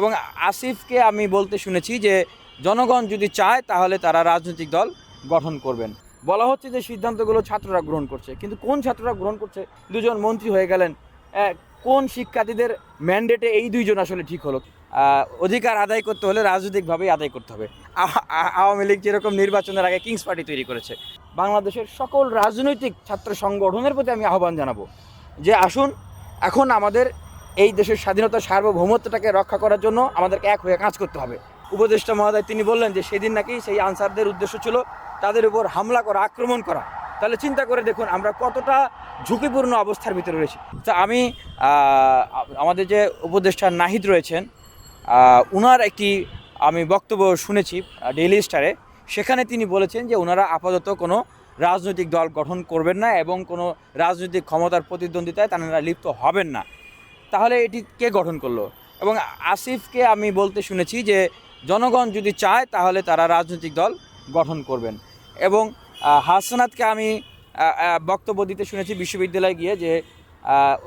এবং আসিফকে আমি বলতে শুনেছি যে জনগণ যদি চায় তাহলে তারা রাজনৈতিক দল গঠন করবেন। বলা হচ্ছে যে সিদ্ধান্তগুলো ছাত্ররা গ্রহণ করছে। কিন্তু কোন ছাত্ররা গ্রহণ করছে? দুজন মন্ত্রী হয়ে গেলেন। কোন শিক্ষার্থীদের ম্যান্ডেটে এই দুইজন আসলে ঠিক হলো? অধিকার আদায় করতে হলে রাজনৈতিকভাবেই আদায় করতে হবে। আওয়ামী লীগ যেরকম নির্বাচনের আগে কিংস পার্টি তৈরি করেছে, বাংলাদেশের সকল রাজনৈতিক ছাত্র সংগঠনের প্রতি আমি আহ্বান জানাব যে আসুন, এখন আমাদের এই দেশের স্বাধীনতা সার্বভৌমত্বটাকে রক্ষা করার জন্য আমাদেরকে এক হয়ে কাজ করতে হবে। উপদেষ্টা মহোদয়, তিনি বললেন যে সেদিন নাকি সেই আনসারদের উদ্দেশ্য ছিল তাদের উপর হামলা করা, আক্রমণ করা। তাহলে চিন্তা করে দেখুন আমরা কতটা ঝুঁকিপূর্ণ অবস্থার ভিতরে রয়েছি। তা আমি আমাদের যে উপদেষ্টা নাহিদ রয়েছেন উনার একটি আমি বক্তব্য শুনেছি ডেইলি স্টারে সেখানে তিনি বলেছেন যে ওনারা আপাতত কোনো রাজনৈতিক দল গঠন করবেন না এবং কোনো রাজনৈতিক ক্ষমতার প্রতিদ্বন্দ্বিতায় তারা লিপ্ত হবেন না। তাহলে এটি কে গঠন করল? এবং আসিফকে আমি বলতে শুনেছি যে জনগণ যদি চায় তাহলে তারা রাজনৈতিক দল গঠন করবেন। এবং আহ, হাসনাতকে আমি বক্তব্য দিতে শুনেছি বিশ্ববিদ্যালয়ে গিয়ে যে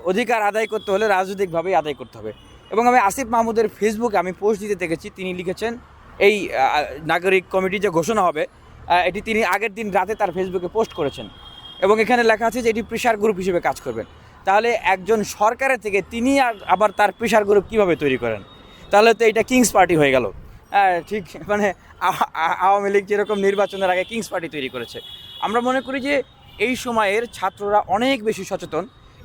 অধিকার আদায় করতে হলে রাজনৈতিকভাবেই আদায় করতে হবে। এবং আমি আসিফ মাহমুদের ফেসবুকে আমি পোস্ট দিতে দেখেছি তিনি লিখেছেন এই নাগরিক কমিটি যে ঘোষণা হবে এটি তিনি আগের দিন রাতে তার ফেসবুকে পোস্ট করেছেন। এবং এখানে লেখা আছে যে এটি প্রেশার গ্রুপ হিসেবে কাজ করবেন তাহলে একজন সরকারের থেকে তিনি আবার তার প্রেশার গ্রুপ কীভাবে তৈরি করেন? তাহলে তো এটা কিংস পার্টি হয়ে গেল। হ্যাঁ ঠিক মানে আওয়ামী লীগ যেরকম নির্বাচনের আগে কিংস পার্টি তৈরি করেছে। আমরা মনে করি যে এই সময়ের ছাত্ররা অনেক বেশি সচেতন,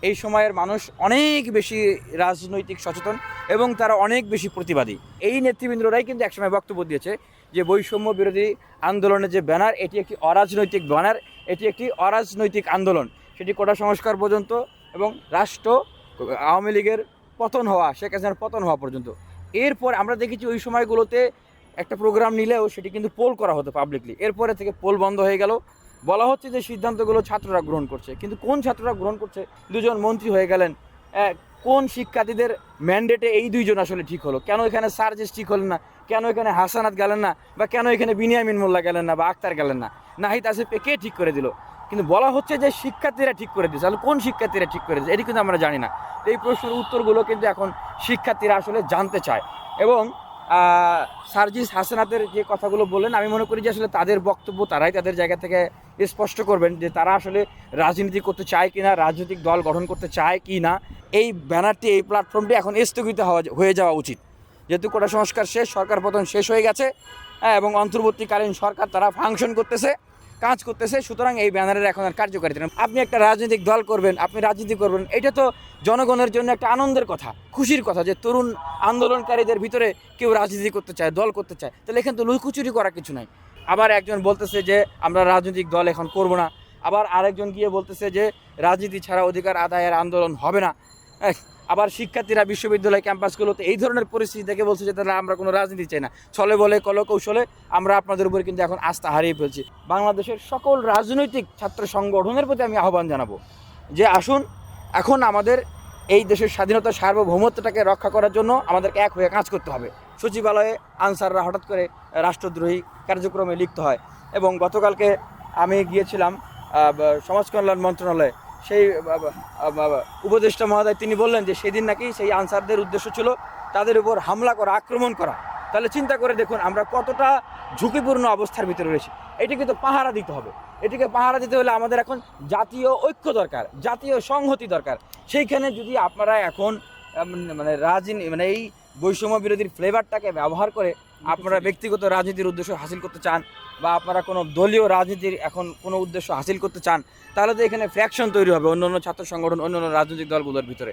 এই সময়ের মানুষ অনেক বেশি রাজনৈতিক সচেতন এবং তারা অনেক বেশি প্রতিবাদী। এই নেতৃবৃন্দরাই কিন্তু একসময় বক্তব্য দিয়েছে যে বৈষম্য বিরোধী আন্দোলনের যে ব্যানার, এটি একটি অরাজনৈতিক ব্যানার, এটি একটি অরাজনৈতিক আন্দোলন। সেটি কোটা সংস্কার পর্যন্ত এবং রাষ্ট্র, আওয়ামী লীগের পতন হওয়া, শেখ হাসিনার পতন হওয়া পর্যন্ত। এরপর আমরা দেখেছি ওই সময়গুলোতে একটা প্রোগ্রাম নিলেও সেটি কিন্তু পোল করা হতো পাবলিকলি এরপরে থেকে পোল বন্ধ হয়ে গেল। বলা হচ্ছে যে সিদ্ধান্তগুলো ছাত্ররা গ্রহণ করছে। কিন্তু কোন ছাত্ররা গ্রহণ করছে? দুজন মন্ত্রী হয়ে গেলেন। কোন শিক্ষার্থীদের ম্যান্ডেটে এই দুইজন আসলে ঠিক হলো? কেন এখানে সার্জেস ঠিক হলেন না? কেন এখানে হাসানাত গেলেন না? বা কেন এখানে বিনিয়ামিন মোল্লা গেলেন না? বা আক্তার গেলেন না? নাহিদ আসিফকে কে ঠিক করে দিল? কিন্তু বলা হচ্ছে যে শিক্ষার্থীরা ঠিক করে দিয়েছে। তাহলে কোন শিক্ষার্থীরা ঠিক করে দিয়েছে? এটি কিন্তু আমরা জানি না। এই প্রশ্নের উত্তরগুলো কিন্তু এখন শিক্ষার্থীরা আসলে জানতে চায়। এবং সার্জিস হাসানাতের যে কথাগুলো বললেন আমি মনে করি যে আসলে তাদের বক্তব্য তারাই তাদের জায়গা থেকে স্পষ্ট করবেন যে তারা আসলে রাজনীতি করতে চায় কি না রাজনৈতিক দল গঠন করতে চায় কি না এই ব্যানারটি এই প্ল্যাটফর্মটি এখন স্থগিত হওয়া হয়ে যাওয়া উচিত। যেহেতু কোটা সংস্কার শেষ সরকার পতন শেষ হয়ে গেছে হ্যাঁ, এবং অন্তর্বর্তীকালীন সরকার তারা ফাংশন করতেছে। কাজ করতেছে, সুতরাং এই ব্যানারের এখন আর কার্যকারিতা নেই। আপনি একটা রাজনৈতিক দল করবেন, আপনি রাজনীতি করবেন, এটা তো জনগণের জন্য একটা আনন্দের কথা, খুশির কথা যে তরুণ আন্দোলনকারীদের ভিতরে কেউ রাজনীতি করতে চায়, দল করতে চায়, তাহলে এখানে তো লুকুচুরি করা কিছু নাই। আবার একজন বলতেছে যে, আমরা রাজনৈতিক দল এখন করব না। আবার আরেকজন গিয়ে বলতেছে যে, রাজনীতি ছাড়া অধিকার আদায়ের আন্দোলন হবে না। আবার শিক্ষার্থীরা বিশ্ববিদ্যালয় ক্যাম্পাসগুলোতে এই ধরনের পরিস্থিতি দেখে বলছে যে তাহলে আমরা কোনো রাজনীতি চাই না। ছলে বলে কলকৌশলে আমরা আপনাদের উপরে কিন্তু এখন আস্থা হারিয়ে ফেলছি। বাংলাদেশের সকল রাজনৈতিক ছাত্র সংগঠনের প্রতি আমি আহ্বান জানাব যে আসুন, এখন আমাদের এই দেশের স্বাধীনতা সার্বভৌমত্বটাকে রক্ষা করার জন্য আমাদেরকে এক হয়ে কাজ করতে হবে। সচিবালয়ে আনসাররা হঠাৎ করে রাষ্ট্রদ্রোহী কার্যক্রমে লিপ্ত হয় এবং গতকালকে আমি গিয়েছিলাম সমাজ কল্যাণ মন্ত্রণালয়ে সেই উপদেষ্টা মহোদয় তিনি বললেন যে সেদিন নাকি সেই আনসারদের উদ্দেশ্য ছিল তাদের উপর হামলা করা, আক্রমণ করা। তাহলে চিন্তা করে দেখুন আমরা কতটা ঝুঁকিপূর্ণ অবস্থার ভিতরে রয়েছি। এটিকে তো পাহারা দিতে হবে। এটিকে পাহারা দিতে হলে আমাদের এখন জাতীয় ঐক্য দরকার, জাতীয় সংহতি দরকার। সেইখানে যদি আপনারা এখন মানে রাজনীতি মানে এই বৈষম্য বিরোধীর ফ্লেভারটাকে ব্যবহার করে আপনারা ব্যক্তিগত রাজনীতির উদ্দেশ্য হাসিল করতে চান বা আপনারা কোনো দলীয় রাজনীতির এখন কোনো উদ্দেশ্য হাসিল করতে চান, তাহলে তো এখানে ফ্র্যাকশন তৈরি হবে অন্য অন্য ছাত্র সংগঠন অন্য অন্য রাজনৈতিক দলগুলোর ভিতরে।